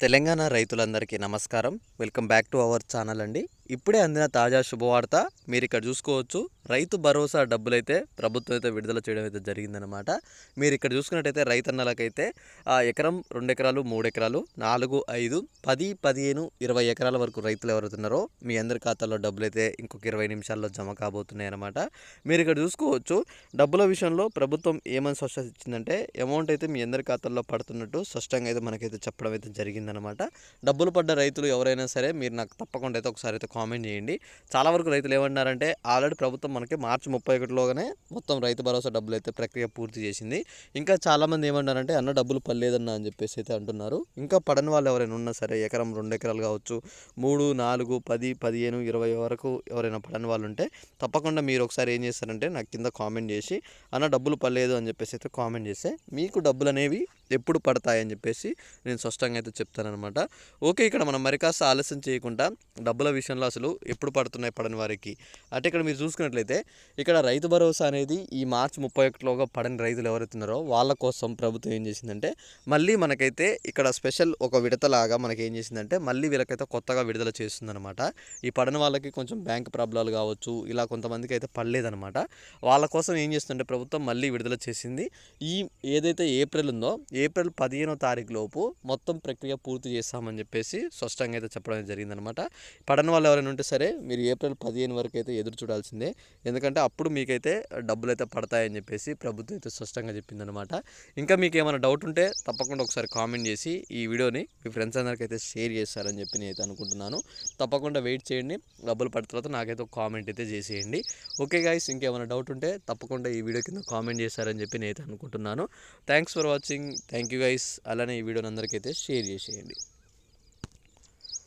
తెలంగాణ రైతులందరికీ నమస్కారం. Welcome back to our channel అండి. ఇప్పుడే అందిన తాజా శుభవార్త మీరు ఇక్కడ చూసుకోవచ్చు. రైతు భరోసా డబ్బులైతే ప్రభుత్వం అయితే విడుదల చేయడం అయితే జరిగిందనమాట మీరు ఇక్కడ చూసుకున్నట్టయితే రైతన్నలకైతే ఎకరం రెండు ఎకరాలు మూడు ఎకరాలు నాలుగు ఐదు పది పదిహేను ఇరవై ఎకరాల వరకు రైతులు ఎవరుతున్నారో మీ అందరి ఖాతాలో డబ్బులు అయితే ఇంకొక ఇరవై నిమిషాల్లో జమ కాబోతున్నాయి అనమాట మీరు ఇక్కడ చూసుకోవచ్చు డబ్బుల విషయంలో ప్రభుత్వం ఏమని స్పష్టత ఇచ్చిందంటే అమౌంట్ అయితే మీ అందరి ఖాతాల్లో పడుతున్నట్టు స్పష్టంగా అయితే మనకైతే చెప్పడం అయితే జరిగిందనమాట డబ్బులు పడ్డ రైతులు ఎవరైనా సరే మీరు నాకు తప్పకుండా అయితే ఒకసారి అయితే కామెంట్ చేయండి. చాలా వరకు రైతులు ఏమన్నారంటే ఆల్రెడీ ప్రభుత్వం మనకి మార్చి ముప్పై ఒకటిలోగానే మొత్తం రైతు భరోసా డబ్బులు అయితే ప్రక్రియ పూర్తి చేసింది. ఇంకా చాలామంది ఏమంటారంటే అన్న డబ్బులు పడలేదన్న అని చెప్పేసి అయితే అంటున్నారు. ఇంకా పడని వాళ్ళు ఎవరైనా ఉన్నా సరే ఎకరం రెండు ఎకరాలు కావచ్చు మూడు నాలుగు పది పదిహేను ఇరవై వరకు ఎవరైనా పడని వాళ్ళు ఉంటే తప్పకుండా మీరు ఒకసారి ఏం చేస్తారంటే నాకు కింద కామెంట్ చేసి అన్న డబ్బులు పడలేదు అని చెప్పేసి అయితే కామెంట్ చేస్తే మీకు డబ్బులు అనేవి ఎప్పుడు పడతాయని చెప్పేసి నేను స్పష్టంగా అయితే చెప్తానమాట ఓకే ఇక్కడ మనం మరి కాస్త ఆలస్యం చేయకుండా డబ్బుల విషయంలో అసలు ఎప్పుడు పడుతున్నాయి పడని వారికి. అంటే ఇక్కడ మీరు చూసుకున్నట్లయితే ఇక్కడ రైతు భరోసా అనేది ఈ మార్చి ముప్పై ఒకటిలోగా పడని రైతులు ఎవరైతున్నారో వాళ్ళ కోసం ప్రభుత్వం ఏం చేసిందంటే మళ్ళీ మనకైతే ఇక్కడ స్పెషల్ ఒక విడతలాగా మనకి ఏం చేసిందంటే మళ్ళీ వీళ్ళకైతే కొత్తగా విడుదల చేస్తుందన్నమాట. ఈ పడని వాళ్ళకి కొంచెం బ్యాంక్ ప్రాబ్లాలు కావచ్చు ఇలా కొంతమందికి అయితే పడలేదనమాట వాళ్ళ కోసం ఏం చేస్తుందంటే ప్రభుత్వం మళ్ళీ విడుదల చేసింది. ఈ ఏదైతే ఏప్రిల్ ఉందో ఏప్రిల్ పదిహేనో తారీఖు లోపు మొత్తం ప్రక్రియ పూర్తి చేస్తామని చెప్పేసి స్పష్టంగా అయితే చెప్పడం జరిగిందనమాట పడని వాళ్ళు ఎవరైనా ఉంటే సరే మీరు ఏప్రిల్ పదిహేను వరకు అయితే ఎదురు చూడాల్సిందే. ఎందుకంటే అప్పుడు మీకైతే డబ్బులు అయితే పడతాయని చెప్పేసి ప్రభుత్వం అయితే స్పష్టంగా చెప్పిందనమాట ఇంకా మీకు ఏమైనా డౌట్ ఉంటే తప్పకుండా ఒకసారి కామెంట్ చేసి ఈ వీడియోని మీ ఫ్రెండ్స్ అందరికైతే అయితే షేర్ చేస్తారని చెప్పి నేను అయితే అనుకుంటున్నాను. తప్పకుండా వెయిట్ చేయండి. డబ్బులు పడిన తర్వాత నాకైతే ఒక కామెంట్ అయితే చేసేయండి. ఓకే గాయస్ ఇంకేమైనా డౌట్ ఉంటే తప్పకుండా ఈ వీడియో కింద కామెంట్ చేస్తారని చెప్పి నేను అయితే అనుకుంటున్నాను. Thanks for watching thank you guys అలానే ఈ వీడియోని అందరికైతే షేర్ చేసేయండి.